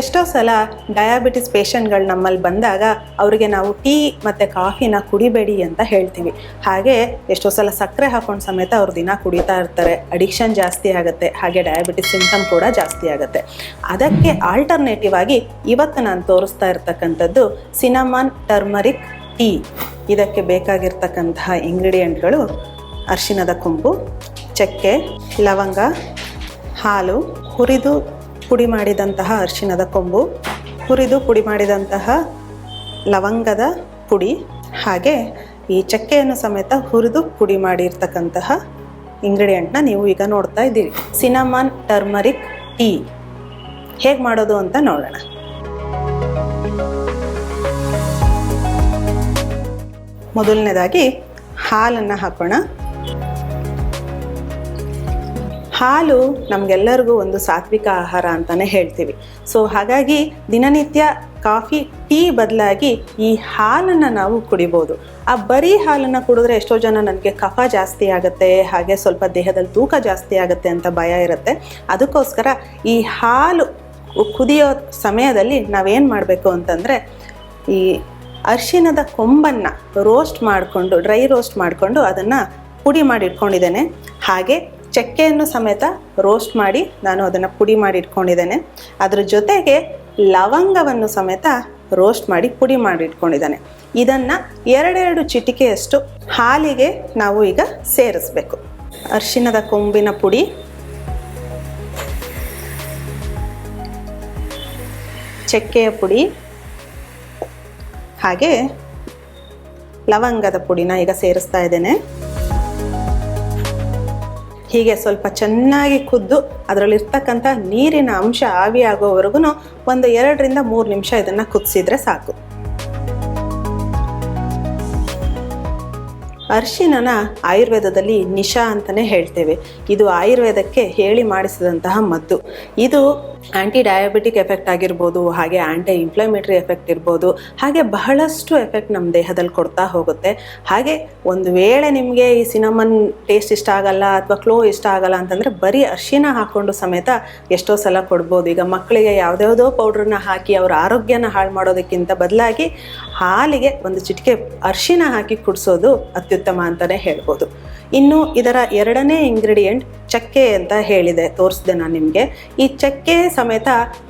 ಎಷ್ಟೋ ಸಲ ಡಯಾಬಿಟಿಸ್ ಪೇಷಂಟ್ಗಳು ನಮ್ಮಲ್ಲಿ ಬಂದಾಗ ಅವರಿಗೆ ನಾವು ಟೀ ಮತ್ತು ಕಾಫಿನ ಕುಡಿಬೇಡಿ ಅಂತ ಹೇಳ್ತೀವಿ. ಹಾಗೆ ಎಷ್ಟೋ ಸಲ ಸಕ್ಕರೆ ಹಾಕೊಂಡು ಸಮೇತ ಅವ್ರು ದಿನ ಕುಡಿತಾ ಇರ್ತಾರೆ. ಅಡಿಕ್ಷನ್ ಜಾಸ್ತಿ ಆಗುತ್ತೆ. ಹಾಗೆ ಡಯಾಬಿಟಿಸ್ ಸಿಂಟಮ್ ಕೂಡ ಜಾಸ್ತಿ ಆಗುತ್ತೆ. ಅದಕ್ಕೆ ಆಲ್ಟರ್ನೇಟಿವ್ ಆಗಿ ಇವತ್ತು ನಾನು ತೋರಿಸ್ತಾ ಇರ್ತಕ್ಕಂಥದ್ದು ಸಿನಮನ್ ಟರ್ಮರಿಕ್ ಟೀ ಇದಕ್ಕೆ ಬೇಕಾಗಿರ್ತಕ್ಕಂತಹ ಇಂಗ್ರೀಡಿಯೆಂಟ್ಗಳು ಅರಿಶಿನದ ಕೊಂಬು ಚಕ್ಕೆ, ಲವಂಗ, ಹಾಲು, ಹುರಿದು ಪುಡಿ ಮಾಡಿದಂತಹ ಅರಿಶಿನದ ಕೊಂಬು, ಹುರಿದು ಪುಡಿ ಮಾಡಿದಂತಹ ಲವಂಗದ ಪುಡಿ, ಹಾಗೆ ಈ ಚಕ್ಕೆಯನ್ನು ಸಮೇತ ಹುರಿದು ಪುಡಿ ಮಾಡಿರ್ತಕ್ಕಂತಹ ಇಂಗ್ರೀಡಿಯೆಂಟ್ನ ನೀವು ಈಗ ನೋಡ್ತಾ ಇದ್ದೀರಿ. ಸಿನಮಾನ್ ಟರ್ಮರಿಕ್ ಟೀ ಹೇಗೆ ಮಾಡೋದು ಅಂತ ನೋಡೋಣ. ಮೊದಲನೇದಾಗಿ ಹಾಲನ್ನು ಹಾಕೋಣ. ಹಾಲು ನಮಗೆಲ್ಲರಿಗೂ ಒಂದು ಸಾತ್ವಿಕ ಆಹಾರ ಅಂತಲೇ ಹೇಳ್ತೀವಿ. ಸೊ ಹಾಗಾಗಿ ದಿನನಿತ್ಯ ಕಾಫಿ, ಟೀ ಬದಲಾಗಿ ಈ ಹಾಲನ್ನು ನಾವು ಕುಡಿಬೋದು. ಆ ಬರೀ ಹಾಲನ್ನು ಕುಡಿದ್ರೆ ಎಷ್ಟೋ ಜನ ನನಗೆ ಕಫ ಜಾಸ್ತಿ ಆಗುತ್ತೆ, ಹಾಗೆ ಸ್ವಲ್ಪ ದೇಹದಲ್ಲಿ ತೂಕ ಜಾಸ್ತಿ ಆಗುತ್ತೆ ಅಂತ ಭಯ ಇರುತ್ತೆ. ಅದಕ್ಕೋಸ್ಕರ ಈ ಹಾಲು ಕುದಿಯೋ ಸಮಯದಲ್ಲಿ ನಾವೇನು ಮಾಡಬೇಕು ಅಂತಂದರೆ, ಈ ಅರಿಶಿನದ ಕೊಂಬನ್ನು ರೋಸ್ಟ್ ಮಾಡಿಕೊಂಡು ಡ್ರೈ ರೋಸ್ಟ್ ಮಾಡಿಕೊಂಡು ಅದನ್ನು ಪುಡಿ ಮಾಡಿ ಇಟ್ಕೊಂಡಿದ್ದೇನೆ. ಹಾಗೆ ಚಕ್ಕೆಯನ್ನು ಸಮೇತ ರೋಸ್ಟ್ ಮಾಡಿ ನಾನು ಅದನ್ನು ಪುಡಿ ಮಾಡಿ ಇಟ್ಕೊಂಡಿದ್ದೇನೆ. ಅದರ ಜೊತೆಗೆ ಲವಂಗವನ್ನು ಸಮೇತ ರೋಸ್ಟ್ ಮಾಡಿ ಪುಡಿ ಮಾಡಿ ಇಟ್ಕೊಂಡಿದ್ದಾನೆ. ಇದನ್ನು ಎರಡೆರಡು ಚಿಟಿಕೆಯಷ್ಟು ಹಾಲಿಗೆ ನಾವು ಈಗ ಸೇರಿಸ್ಬೇಕು. ಅರಿಶಿನದ ಕೊಂಬಿನ ಪುಡಿ. ಚಕ್ಕೆಯ ಪುಡಿ. ಹಾಗೆ ಲವಂಗದ ಪುಡಿನ ಈಗ ಸೇರಿಸ್ತಾ ಇದ್ದೇನೆ. ಹೀಗೆ ಸ್ವಲ್ಪ ಚೆನ್ನಾಗಿ ಕುದ್ದು ಅದರಲ್ಲಿರ್ತಕ್ಕಂಥ ನೀರಿನ ಅಂಶ ಆವಿಯಾಗೋವರೆಗೂ ಒಂದು ಎರಡರಿಂದ ಮೂರು ನಿಮಿಷ ಇದನ್ನು ಕುದಿಸಿದ್ರೆ ಸಾಕು. ಅರ್ಶಿನನ ಆಯುರ್ವೇದದಲ್ಲಿ ನಿಶಾ ಅಂತಲೇ ಹೇಳ್ತೇವೆ. ಇದು ಆಯುರ್ವೇದಕ್ಕೆ ಹೇಳಿ ಮಾಡಿಸಿದಂತಹ ಮದ್ದು. ಇದು ಆ್ಯಂಟಿ ಡಯಾಬಿಟಿಕ್ ಎಫೆಕ್ಟ್ ಆಗಿರ್ಬೋದು, ಹಾಗೆ ಆ್ಯಂಟಿ ಇನ್ಫ್ಲಮೇಟ್ರಿ ಎಫೆಕ್ಟ್ ಇರ್ಬೋದು, ಹಾಗೆ ಬಹಳಷ್ಟು ಎಫೆಕ್ಟ್ ನಮ್ಮ ದೇಹದಲ್ಲಿ ಕೊಡ್ತಾ ಹೋಗುತ್ತೆ. ಹಾಗೆ ಒಂದು ವೇಳೆ ನಿಮಗೆ ಈ ಸಿನಮನ್ ಟೇಸ್ಟ್ ಇಷ್ಟ ಆಗಲ್ಲ ಅಥವಾ ಕ್ಲೋ ಇಷ್ಟ ಆಗಲ್ಲ ಅಂತಂದರೆ ಬರೀ ಅರ್ಶಿನ ಹಾಕ್ಕೊಂಡು ಸಮೇತ ಎಷ್ಟೋ ಸಲ ಕೊಡ್ಬೋದು. ಈಗ ಮಕ್ಕಳಿಗೆ ಯಾವುದ್ಯಾವುದೋ ಪೌಡ್ರನ್ನ ಹಾಕಿ ಅವರ ಆರೋಗ್ಯನ ಹಾಳು ಮಾಡೋದಕ್ಕಿಂತ ಬದಲಾಗಿ ಹಾಲಿಗೆ ಒಂದು ಚಿಟಿಕೆ ಅರ್ಶಿನ ಹಾಕಿ ಕುಡಿಸೋದು ಅತ್ಯುತ್ತಮ ಅಂತಲೇ ಹೇಳ್ಬೋದು. ಇನ್ನು ಇದರ ಎರಡನೇ ಇಂಗ್ರೀಡಿಯೆಂಟ್ ಚಕ್ಕೆ ಅಂತ ಹೇಳಿದೆ, ತೋರಿಸಿದೆ ನಾನು ನಿಮಗೆ. ಈ ಚಕ್ಕೆ ಸಮೇತ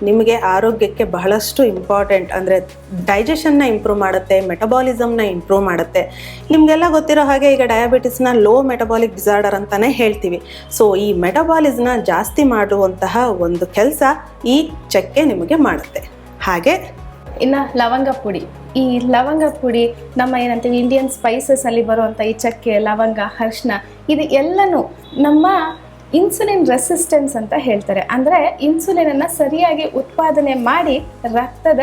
ನಿಮಗೆ ಆರೋಗ್ಯಕ್ಕೆ ಬಹಳಷ್ಟು ಇಂಪಾರ್ಟೆಂಟ್ ಅಂದರೆ ಡೈಜೆಷನ್ನ ಇಂಪ್ರೂವ್ ಮಾಡುತ್ತೆ ಮೆಟಬಾಲಿಸಮ್ನ ಇಂಪ್ರೂವ್ ಮಾಡುತ್ತೆ. ನಿಮಗೆಲ್ಲ ಗೊತ್ತಿರೋ ಹಾಗೆ ಈಗ ಡಯಾಬಿಟಿಸ್ನ ಲೋ ಮೆಟಬಾಲಿಕ್ ಡಿಸಾರ್ಡರ್ ಅಂತಲೇ ಹೇಳ್ತೀವಿ. ಸೊ ಈ ಮೆಟಬಾಲಿಸ್ನ ಜಾಸ್ತಿ ಮಾಡುವಂತಹ ಒಂದು ಕೆಲಸ ಈ ಚಕ್ಕೆ ನಿಮಗೆ ಮಾಡುತ್ತೆ. ಹಾಗೆ? ಇನ್ನು ಲವಂಗ ಪುಡಿ. ಈ ಲವಂಗ ಪುಡಿ ನಮ್ಮ ಏನಂತೀವಿ ಇಂಡಿಯನ್ ಸ್ಪೈಸಸ್ ಅಲ್ಲಿ ಬರುವಂಥ ಈ ಚಕ್ಕೆ, ಲವಂಗ ಅರಿಶಿನ ಇದು ಎಲ್ಲನೂ ನಮ್ಮ ಇನ್ಸುಲಿನ್ ರೆಸಿಸ್ಟೆನ್ಸ್ ಅಂತ ಹೇಳ್ತಾರೆ. ಅಂದರೆ ಇನ್ಸುಲಿನನ್ನು ಸರಿಯಾಗಿ ಉತ್ಪಾದನೆ ಮಾಡಿ ರಕ್ತದ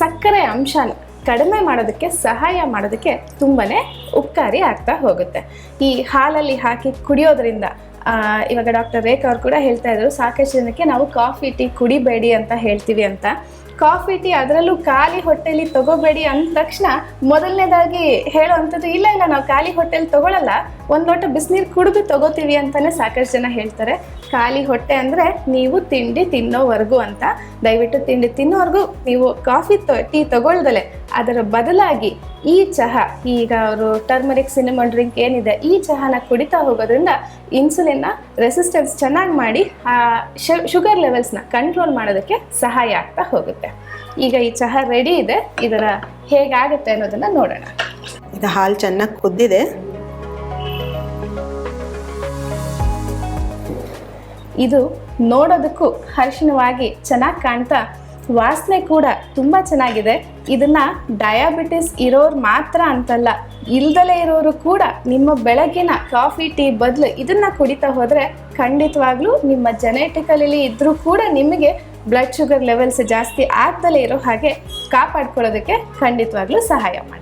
ಸಕ್ಕರೆ ಅಂಶನ ಕಡಿಮೆ ಮಾಡೋದಕ್ಕೆ ಸಹಾಯ ಮಾಡೋದಕ್ಕೆ ತುಂಬಾ ಉಪಕಾರಿ ಆಗ್ತಾ ಹೋಗುತ್ತೆ. ಈ ಹಾಲಲ್ಲಿ ಹಾಕಿ ಕುಡಿಯೋದ್ರಿಂದ ಇವಾಗ ಡಾಕ್ಟರ್ ರೇಖಾ ಅವ್ರು ಕೂಡ ಹೇಳ್ತಾ ಇದ್ರು, ಸಾಕಷ್ಟು ಜನಕ್ಕೆ ನಾವು ಕಾಫಿ, ಟೀ ಕುಡಿಬೇಡಿ ಅಂತ ಹೇಳ್ತೀವಿ ಅಂತ. ಕಾಫಿ, ಟೀ ಅದರಲ್ಲೂ ಖಾಲಿ ಹೊಟ್ಟೆಲಿ ತಗೋಬೇಡಿ ಅಂದ ತಕ್ಷಣ ಮೊದಲನೇದಾಗಿ ಹೇಳೋ ಅಂಥದ್ದು ಇಲ್ಲ ಇಲ್ಲ, ನಾವು ಖಾಲಿ ಹೊಟ್ಟೆಲಿ ತಗೊಳ್ಳಲ್ಲ ಒಂದು ಲೋಟ ಬಿಸಿನೀರು ಕುಡಿದು ತಗೋತೀವಿ ಅಂತಾನೆ ಸಾಕಷ್ಟು ಜನ ಹೇಳ್ತಾರೆ. ಖಾಲಿ ಹೊಟ್ಟೆ ಅಂದರೆ ನೀವು ತಿಂಡಿ ತಿನ್ನೋವರೆಗೂ ಅಂತ. ದಯವಿಟ್ಟು ತಿಂಡಿ ತಿನ್ನೋವರೆಗೂ ನೀವು ಕಾಫಿ ಟೀ ತಗೊಳ್ದಲೆ. ಅದರ ಬದಲಾಗಿ ಈ ಚಹಾ, ಈಗ ಅವರು ಟರ್ಮರಿಕ್ ಸಿನಿಮಾ ಡ್ರಿಂಕ್ ಏನಿದೆ, ಈ ಚಹಾನ ಕುಡಿತಾ ಹೋಗೋದ್ರಿಂದ ಇನ್ಸುಲಿನ್ನ ರೆಸಿಸ್ಟೆನ್ಸ್ ಚೆನ್ನಾಗಿ ಮಾಡಿ, ಆ ಶುಗರ್ ಲೆವೆಲ್ಸ್ನ ಕಂಟ್ರೋಲ್ ಮಾಡೋದಕ್ಕೆ ಸಹಾಯ ಆಗ್ತಾ ಹೋಗುತ್ತೆ. ಈಗ ಈ ಚಹಾ ರೆಡಿ ಇದೆ. ಇದರ ಹೇಗಾಗುತ್ತೆ ಅನ್ನೋದನ್ನ ನೋಡೋಣ. ಇದು ಹಾಲು ಚೆನ್ನಾಗಿ ಕುದ್ದಿದೆ. ಇದು ನೋಡೋದಕ್ಕೂ ಹರ್ಷಣವಾಗಿ ಚೆನ್ನಾಗಿ ಕಾಣ್ತಾ ವಾಸನೆ ಕೂಡ ತುಂಬ ಚೆನ್ನಾಗಿದೆ. ಇದನ್ನ ಡಯಾಬಿಟಿಸ್ ಇರೋರು ಮಾತ್ರ ಅಂತಲ್ಲ, ಇಲ್ದಲೇ ಇರೋರು ಕೂಡ ನಿಮ್ಮ ಬೆಳಗಿನ ಕಾಫಿ, ಟೀ ಬದಲು ಇದನ್ನ ಕುಡಿತಾ ಹೋದರೆ ಖಂಡಿತವಾಗ್ಲೂ ನಿಮ್ಮ ಜೆನೆಟಿಕಲಿ ಇದ್ರೂ ಕೂಡ ನಿಮಗೆ ಬ್ಲಡ್ ಶುಗರ್ ಲೆವೆಲ್ಸ್ ಜಾಸ್ತಿ ಆಗ್ದಲೇ ಇರೋ ಹಾಗೆ ಕಾಪಾಡ್ಕೊಳ್ಳೋದಕ್ಕೆ ಖಂಡಿತವಾಗ್ಲೂ ಸಹಾಯ ಮಾಡುತ್ತೆ